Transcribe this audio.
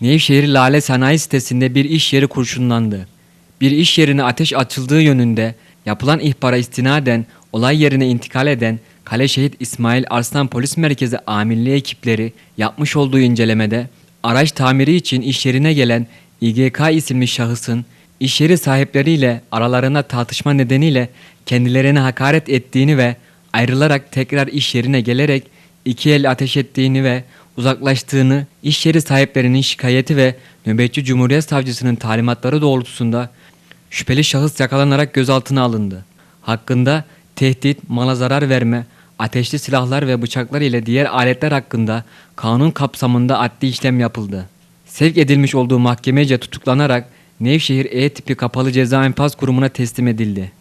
Nevşehir Lale Sanayi Sitesi'nde bir iş yeri kurşunlandı. Bir iş yerine ateş açıldığı yönünde yapılan ihbara istinaden olay yerine intikal eden Kale Şehit İsmail Arslan Polis Merkezi amirliği ekipleri yapmış olduğu incelemede araç tamiri için iş yerine gelen İGK isimli şahısın iş yeri sahipleriyle aralarında tartışma nedeniyle kendilerine hakaret ettiğini ve ayrılarak tekrar iş yerine gelerek iki el ateş ettiğini ve uzaklaştığını, iş yeri sahiplerinin şikayeti ve nöbetçi Cumhuriyet Savcısının talimatları doğrultusunda şüpheli şahıs yakalanarak gözaltına alındı. Hakkında tehdit, mala zarar verme, ateşli silahlar ve bıçaklar ile diğer aletler hakkında kanun kapsamında adli işlem yapıldı. Sevk edilmiş olduğu mahkemece tutuklanarak Nevşehir E tipi kapalı ceza infaz kurumuna teslim edildi.